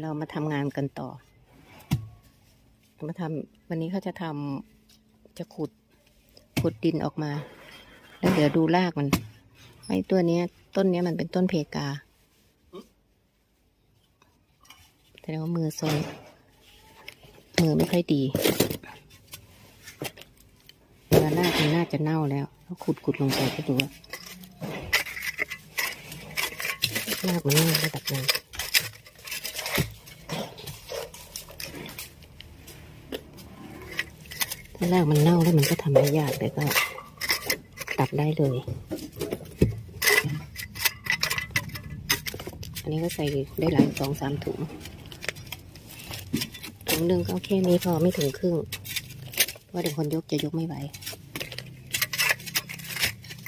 เรามาทำงานกันต่อ มาทำวันนี้เขาจะทำจะขุดขุดดินออกมา แล้วเดี๋ยวดูรากมันไอ้ตัวนี้ต้นนี้มันเป็นต้นเพกาแต่ว่ามือทรงมือไม่ค่อยดีเวลารากมันน่าจะเน่าแล้วแล้วขุดขุดลงไปก็ดูว่ารากมันเน่าระดับหน ถ้ารากมันเน่าแล้วมันก็ทำไม่ยากแต่ก็ตัดได้เลย อันนี้ก็ใส่ได้หลายสองสามถุง ถุงหนึ่งก็แค่นี้พอไม่ถึงครึ่ง เพราะว่าเดี๋ยวคนยกจะยกไม่ไหว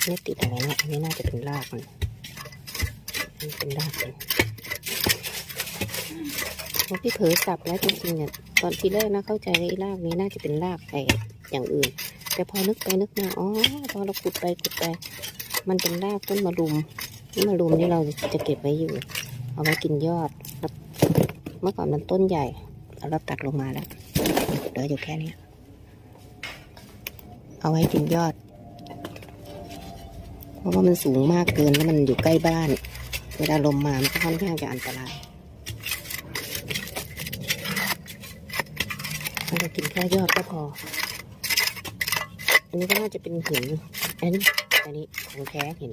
นี่ติดอะไรเนี่ยอันนี้น่าจะเป็นรากมันนี่เป็นรากมันพี่เผลอสับแล้วจริงๆเนี่ย ตอนทีแรกนะเข้าใจไอ้รากนี้น่าจะเป็นรากไอ้อย่างอื่น แต่พอนึกไปนึกมาอ๋อพอเราขุดไปขุดไป มันเป็นรากต้นมะรุมต้นมะรุมนี่เราจะเก็บไว้อยู่ เอาไว้กินยอดเมื่อก่อนมันต้นใหญ่เราตัดลงมาแล้วเหลืออยู่แค่นี้เอาไว้กินยอด เพราะว่ามันสูงมากเกินแล้วมันอยู่ใกล้บ้าน เวลาลมมามันก็ค่อนข้างจะอันตราย เรากินแค่ยอดก็พอ อันนี้ก็น่าจะเป็นหิน อันนี้ อันนี้ของแท้หิน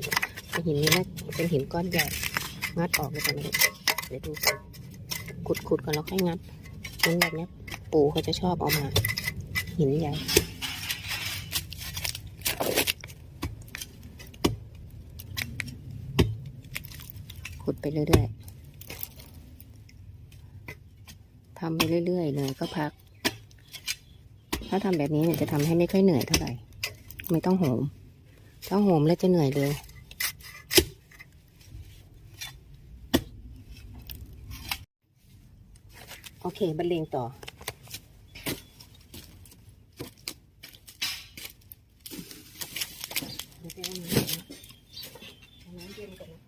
หินนี้น่าเป็นหินก้อนใหญ่ งัดออกเลยก่อนนะเดี๋ยวดูกันขุดขุดก่อนแล้วค่อยงัดหินแบบนี้ปู่เขาจะชอบเอามา หินใหญ่ขุดไปเรื่อยๆทำไปเรื่อยๆเลยก็พัก ถ้าทำแบบนี้เนี่ยจะทำให้ไม่ค่อยเหนื่อยเท่าไหร่ ไม่ต้องโหม ถ้าโหมแล้วจะเหนื่อยเลย โอเคบรรเลงต่อ เดี๋ยวไปเอาน้ำก่อนนะเอาน้ำเย็นก่อนนะ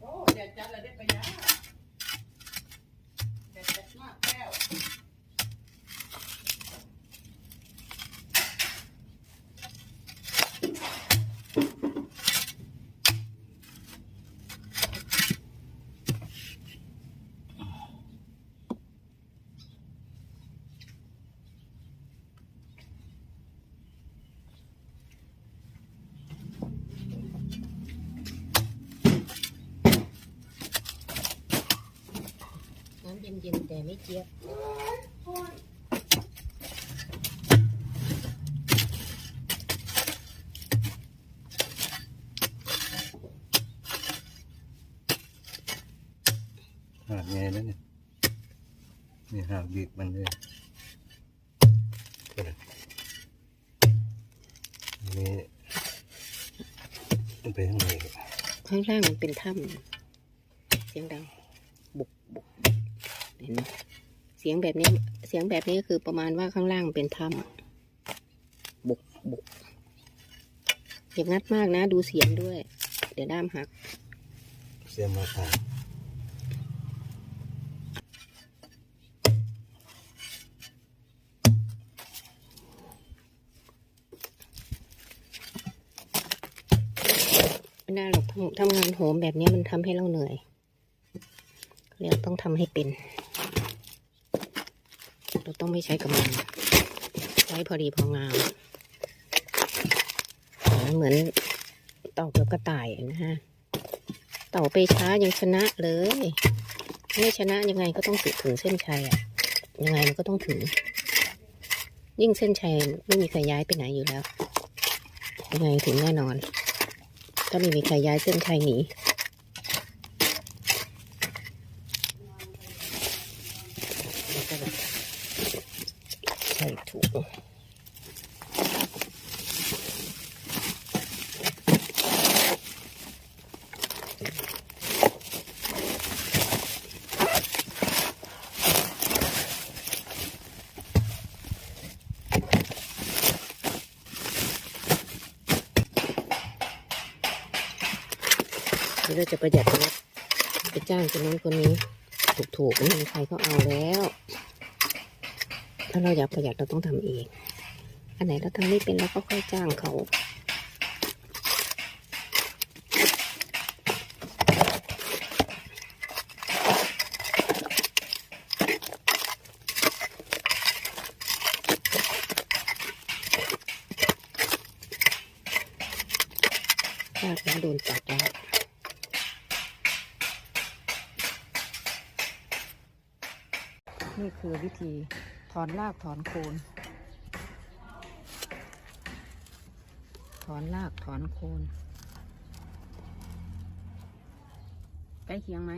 โอ้แดดจัดเลยได้ไปยาแดดจัดมากแก้ว น้ำ เย็นๆแต่ไม่เจี๊ยบหากไงแล้วเนี่ยนี่หากบีบมันเลยก็เลยนี่มันไปข้างในข้างล่างมันเป็นถ้ำเสียงดังบุกบุกเห็ นไหมเสียงแบบนี้เสียงแบบนี้ก็คือประมาณว่าข้างล่างเป็นถ้ำบุกบุกอย่างัดมากนะ ดูเสียงด้วย เดี๋ยวด้ามหัก เสียมาทางไม่ได้หรอกทำทำงานโหมแบบนี้มันทำให้เราเหนื่อยเรียกต้องทำให้เป็น เราต้องไม่ใช้กำลังใช้พอดีพองาม เหมือนเต่ากับกระต่ายนะฮะ เต่าไปช้ายังชนะเลย ไม่ชนะยังไงก็ต้องถึงถึงเส้นชัยอะยังไงมันก็ต้องถึง ยิ่งเส้นชัยไม่มีใครย้ายไปไหนอยู่แล้ว ยังไงถึงแน่นอนถ้าไม่มีใครย้ายเส้นชัยหนีก็แบบใช้ ส่ถุง เดี๋ยวเราจะประหยัดนะไปจ้างคนนู้นคนนี้ ถูกๆไม่มีใครก็เอาแล้ว ถ้าเราอยากประหยัดเราต้องทำเอง อันไหนเราทำไม่เป็นเราก็ค่อยจ้างเขารากแล้วโดนตัดแล้ว นี่คือวิธีถอนรากถอนโคน ถอนรากถอนโคนใกล้เคียงไหม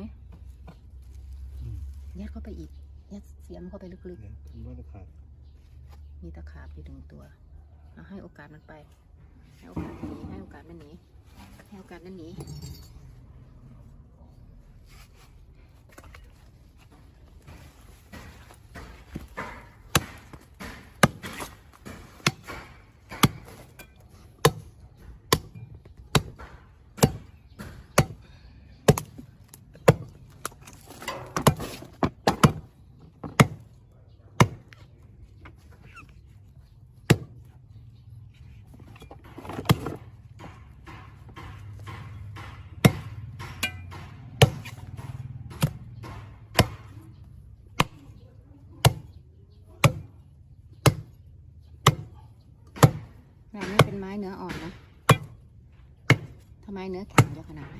ยัดเข้าไปอีกยัดเสียมเข้าไปลึกเนี่ยคุณว่าจะขาดๆมีตะขาบอยู่ถึงตัวเอาให้โอกาสมันไป ให้โอกาสมันหนีให้โอกาสมันหนีให้โอกาสมันหนี แบบนี้เป็นไม้เนื้ออ่อนนะทำไมเนื้อแข็งเยอะขนาดไหน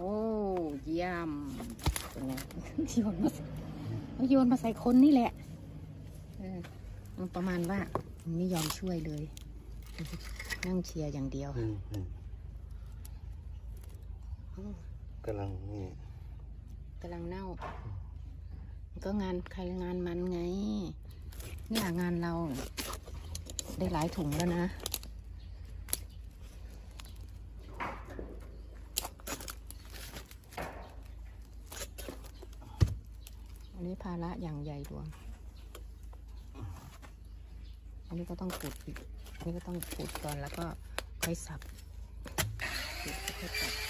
โอ้ เยี่ยมเป็นไงโยนมาเอาโยนมาใส่คนนี่แหละเออมันประมาณว่ามันไม่ยอมช่วยเลย นั่งเชียร์อย่างเดียวอืมอืมกำลังนี่กำลังเน่ามันก็งานใครงานมันไง เนี่ยงานเราได้หลายถุงแล้วนะ อันนี้ ภาระอย่างใหญ่หลวง อันนี้ก็ต้องขุดอีก อันนี้ก็ต้องขุดก่อนแล้วก็ค่อยสับขุดค่อยตัด